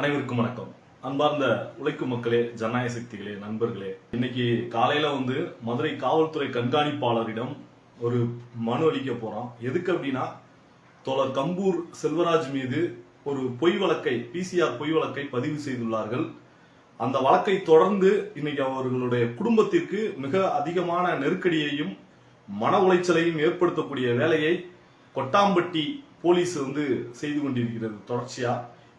அனைவருக்கும் வணக்கம். அன்பார்ந்த உழைக்கும் மக்களே ஜனநாயக சக்திகளே நண்பர்களே இன்னைக்கு காலையில வந்து மதுரை காவல்துறை கண்காணிப்பாளரிடம் ஒரு மனு அளிக்க போறோம் எதுக்கு அப்படின்னா தோழர் கம்பூர் செல்வராஜ் மீது ஒரு பொய் வழக்கை பிசிஆர் பொய் வழக்கை பதிவு செய்துள்ளார்கள். அந்த வழக்கை தொடர்ந்து இன்னைக்கு அவர்களுடைய குடும்பத்திற்கு மிக அதிகமான நெருக்கடியையும் மன உளைச்சலையும் ஏற்படுத்தக்கூடிய வேலையை கொட்டாம்பட்டி போலீஸ் வந்து செய்து கொண்டிருக்கிறது தொடர்ச்சியா.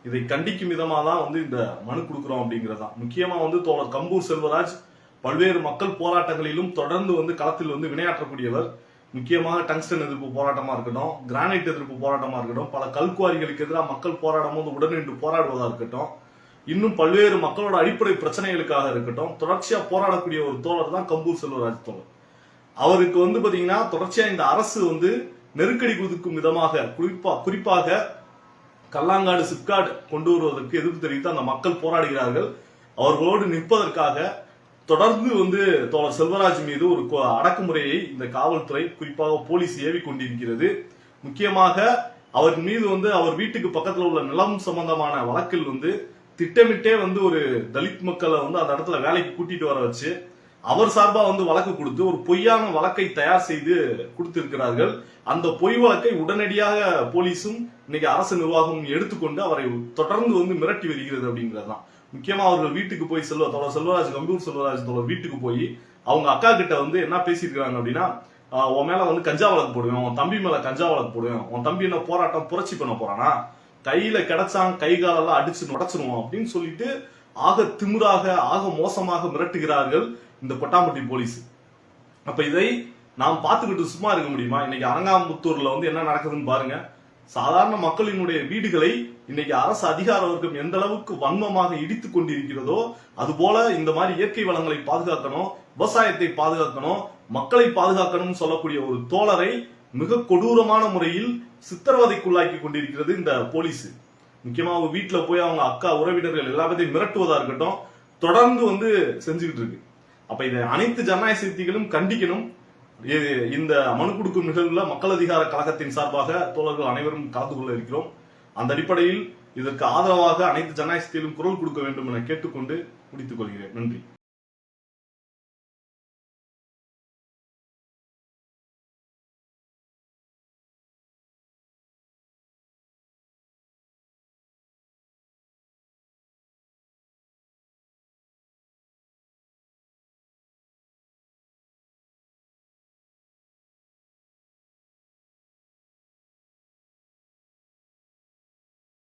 இதை கண்டிக்கும் விதமாக தான் வந்து இந்த மனு கொடுக்குறோம் அப்படிங்கிறது தான். முக்கியமாக வந்து தோழர் கம்பூர் செல்வராஜ் பல்வேறு மக்கள் போராட்டங்களிலும் தொடர்ந்து வந்து களத்தில் வந்து வினையாற்றக்கூடியவர் முக்கியமாக டங்ஸ்டன் எதிர்ப்பு போராட்டமாக இருக்கட்டும் கிரானைட் எதிர்ப்பு போராட்டமாக இருக்கட்டும் பல கல்குவாரிகளுக்கு எதிராக மக்கள் போராடும் போது உடனின்று போராடுவதாக இருக்கட்டும் இன்னும் பல்வேறு மக்களோட அடிப்படை பிரச்சனைகளுக்காக இருக்கட்டும் தொடர்ச்சியாக போராடக்கூடிய ஒரு தோழர் தான் கம்பூர் செல்வராஜ் தோழர். அவருக்கு வந்து பார்த்தீங்கன்னா தொடர்ச்சியாக இந்த அரசு வந்து நெருக்கடி குதிக்கும் விதமாக குறிப்பா குறிப்பாக கல்லாங்காடு சிப்காட் கொண்டு வருவதற்கு எதிர்ப்பு தெரிவித்து அந்த மக்கள் போராடுகிறார்கள். அவர்களோடு நிற்பதற்காக தொடர்ந்து வந்து தோழர் செல்வராஜ் மீது ஒரு அடக்குமுறையை இந்த காவல்துறை குறிப்பாக போலீஸ் ஏவி கொண்டிருக்கிறது. முக்கியமாக அவர் மீது வந்து அவர் வீட்டுக்கு பக்கத்தில் உள்ள நிலம் சம்பந்தமான வழக்கில் வந்து திட்டமிட்டே வந்து ஒரு தலித் மக்களை வந்து அந்த இடத்துல வேலைக்கு கூட்டிட்டு வர வச்சு அவர் சார்பா வந்து வழக்கு கொடுத்து ஒரு பொய்யான வழக்கை தயார் செய்து கொடுத்திருக்கிறார்கள். அந்த பொய் வழக்கை உடனடியாக போலீஸும் இன்னைக்கு அரசு நிர்வாகமும் எடுத்துக்கொண்டு அவரை தொடர்ந்து வந்து மிரட்டி வருகிறது அப்படிங்கிறதுதான் முக்கியமா அவர்கள் வீட்டுக்கு போய் செல்வ தோழர் செல்வராஜ் கம்பியூர் செல்வராஜ் தோழர் வீட்டுக்கு போய் அவங்க அக்கா கிட்ட வந்து என்ன பேசியிருக்கிறாங்க அப்படின்னா உன் மேல வந்து கஞ்சா வழக்கு போடுவேன் உன் தம்பி மேல கஞ்சா வழக்கு போடுவேன் உன் தம்பி என்ன போராட்டம் புரட்சி பண்ண போறானா? கையில கிடைச்சான் கை காலெல்லாம் அடிச்சு உடச்சிருவோம் அப்படின்னு சொல்லிட்டு ஆக திமுறாக ஆக மோசமாக மிரட்டுகிறார்கள் இந்த கொட்டாம்பட்டி போலீஸ். அப்ப இதை நாம் பார்த்துக்கிட்டு சும்மா இருக்க முடியுமா? இன்னைக்கு அரங்காம்புத்தூர்ல வந்து என்ன நடக்குதுன்னு பாருங்க. சாதாரண மக்களினுடைய வீடுகளை இன்னைக்கு அரசு அதிகார வர்க்கம் எந்த அளவுக்கு வன்மமாக இடித்து கொண்டிருக்கிறதோ அதுபோல இந்த மாதிரி இயற்கை வளங்களை பாதுகாக்கணும் விவசாயத்தை பாதுகாக்கணும் மக்களை பாதுகாக்கணும்னு சொல்லக்கூடிய ஒரு தோழரை மிக கொடூரமான முறையில் சித்திரவதைக்குள்ளாக்கி கொண்டிருக்கிறது இந்த போலீஸ். முக்கியமா அவங்க வீட்டுல போய் அவங்க அக்கா உறவினர்கள் எல்லாத்தையும் மிரட்டுவதா இருக்கட்டும் தொடர்ந்து வந்து செஞ்சுக்கிட்டு இருக்கு. அப்ப இதை அனைத்து ஜனநாயக சக்திகளும் கண்டிக்கணும். இந்த மனு கொடுக்கும் நிகழ்வுல மக்கள் அதிகார கழகத்தின் சார்பாக தோழர்கள் அனைவரும் கலந்து கொள்ள இருக்கிறோம். அந்த அடிப்படையில் இதற்கு ஆதரவாக அனைத்து ஜனநாயக குரல் கொடுக்க வேண்டும் என கேட்டுக்கொண்டு முடித்துக் கொள்கிறேன். நன்றி.